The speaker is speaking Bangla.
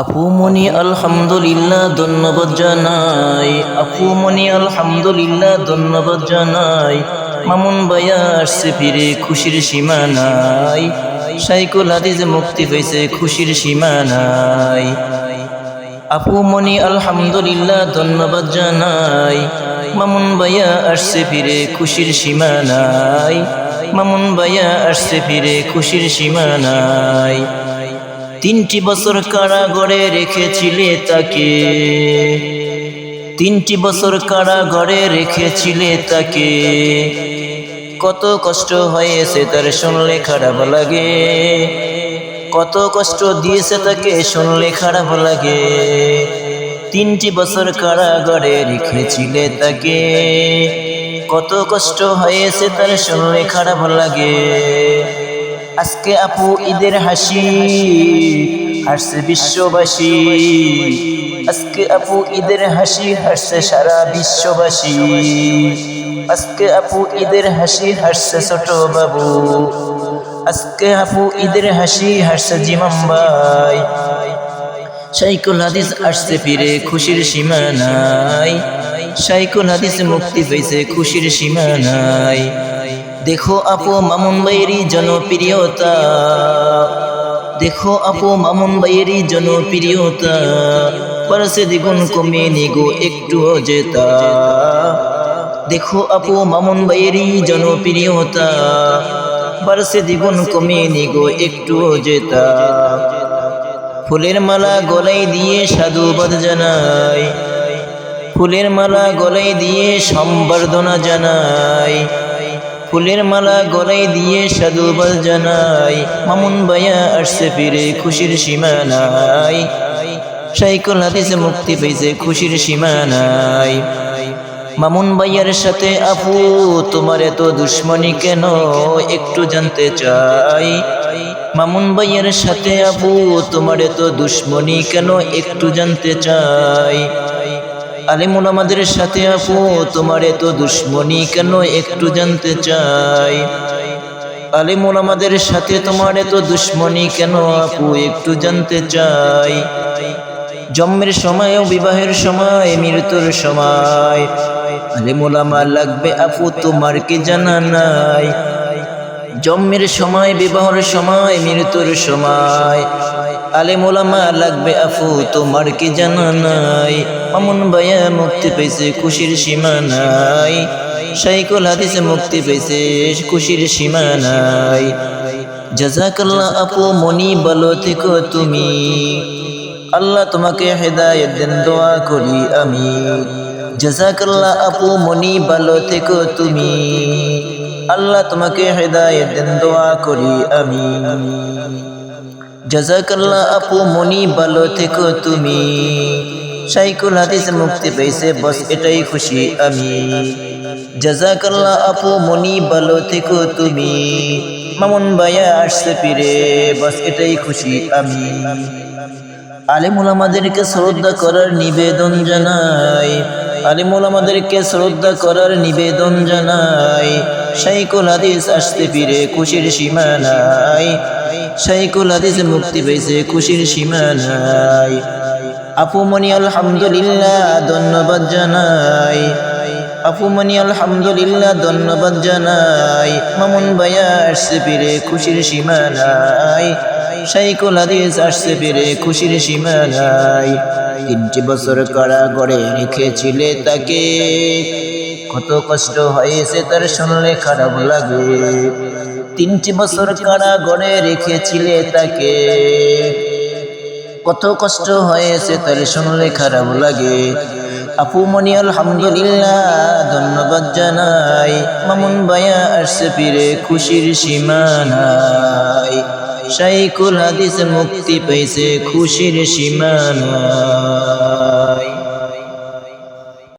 আপুমনি আলহামদুলিল্লাহ, ধন্যবাদ জানাই। আপুমনি আলহামদুলিল্লাহ, ধন্যবাদ জানাই। মামুন ভাইয়া আসছে ফিরে, খুশির সীমা নাই। সাইকুল হাদিস মুক্তি পেয়েছে, খুশির সীমা নাই। আপুমনি আলহামদুলিল্লাহ, ধন্যবাদ জানাই। মামুন ভাইয়া আসছে ফিরে, খুশির সীমা নাই। মামুন ভাইয়া আসছে ফিরে, খুশির সীমা নাই। তিনটি বছর কারাগরে রেখেছিলে তাকে। তিনটি বছর কারাগরে রেখেছিলে তাকে। কত কষ্ট হয়েছে তার শুনলে খারাপ লাগে। কত কষ্ট দিয়েছে তাকে শুনলে খারাপ লাগে। তিনটি বছর কারাগরে রেখেছিলে তাকে। কত কষ্ট হয়েছে তার শুনলে খারাপ লাগে। আজকে আপু ঈদের হাসি, হাসছে বিশ্ববাসী। আজকে আপু ঈদের হাসি, হাসছে সারা বিশ্ববাসী। আজকে আপু ঈদের হাসি, হাসছে ছোট বাবু। আজকে আপু ঈদের হাসি, হাসছে জিমাম ভাই। সাইকুল হাদিস আসছে ফিরে খুশির সীমা নাই হাদিস মুক্তি পেয়েছে খুশির সীমা নাই দেখো আপু মামুন ভাইয়েরই জনপ্রিয়তা। দেখো আপু মামুন ভাইয়েরই জনপ্রিয়তা। পারসে দ্বিগুণ কমে নিগো একটু যেতা দেখো আপু মামুন ভাইয়েরই জনপ্রিয়তা। পারসে দ্বিগুণ কমে নিগো একটু যেতা ফুলের মালা গলাই দিয়ে সাধুবাদ জানাই। ফুলের মালা গলাই দিয়ে সম্বর্ধনা জানাই। ফুলের মালা গলাই দিয়ে সাধুবাদ জানাই মামুন ভাইয়া আসছে ফিরে খুশির সীমা নাই হাদিসে মুক্তি পেয়েছে খুশির সীমা নাই মামুন ভাইয়ার সাথে, আপু, তোমার এত দুশ্মনী কেন? একটু জানতে চাই। মামুন ভাইয়ের সাথে, আপু, তোমার এত দুশ্মনী কেন? একটু জানতে চাই। আলিমুল আমাদের সাথে আপু, তোমার এত দুশ্মনী কেন একটু জানতে চাই? আলিমুল আমাদের সাথে তোমার এত দুশ্মনী কেন আপু, একটু জানতে চাই। জন্মের সময় ও বিবাহের সময়, মৃত্যুর সময়। আলিমুল আমার লাগবে আপু, তোমার কি জানা নাই? জন্মের সময়, বিবাহের সময়, মৃত্যুর সময়। আলে মোলামা লাগবে আফু, তোমার কি জানা নাই? অমন ভাইয়া মুক্তি পেয়েছে, খুশির সীমা নাই। সাইকুল হাদিসে মুক্তি পেয়েছে, খুশির সীমা নাই। জাজাকাল্লাহ আপু, মনি বলো থেকো তুমি। আল্লাহ তোমাকে হেদায়ত দেন, দোয়া করি আমি জাজাকাল্লাহ আপু, মনি ভালো থেকো তুমি। আল্লাহ তোমাকে হেদায়ত দেন, দোয়া করি আমি জাজাকাল্লাহ আপু মনি, ভালো থেকো তুমি। সাইকুল হাদিস মুক্তি পেয়েছে, বস এটাই খুশি আমি জাজাকাল্লাহ আপু মনি, ভালো থেকো তুমি। মামুন ভাইয়া আসছে ফিরে, বস এটাই খুশি আমি আলিমুল আমাদেরকে শ্রদ্ধা করার নিবেদন জানাই। আলিমুল আমাদেরকে শ্রদ্ধা করার নিবেদন জানাই। সাইকুল হাদিস আসতে ফিরে খুশির সীমা নাই। সাইকুল হাদিস মুক্তি পেয়েছে খুশির সীমা নাই। আপুমনি আলহামদুলিল্লাহ, ধন্যবাদ জানাই। আপুমনি আলহামদুলিল্লাহ, ধন্যবাদ জানাই। মামুন ভাইয়া আসছে ফিরে খুশির সীমা নাই। সাইকুল হাদিস আসছে ফিরে খুশির সীমা নাই। তিনটি বছর কারা গড়ে রেখেছিলে তাকে। কত কষ্ট হয়েছে তার শুনলে খারাপ লাগে। তিনটি বছর কারা গড়ে রেখেছিলে তাকে। কত কষ্ট হয়েছে তার শুনলে খারাপ লাগে। আপু মনি, আলহামদুলিল্লাহ, ধন্যবাদ জানাই। মামুন ভাইয়া আসছে ফিরে খুশির সীমানাই সাইকুল হাদিস মুক্তি পেয়েছে খুশির সীমানায়।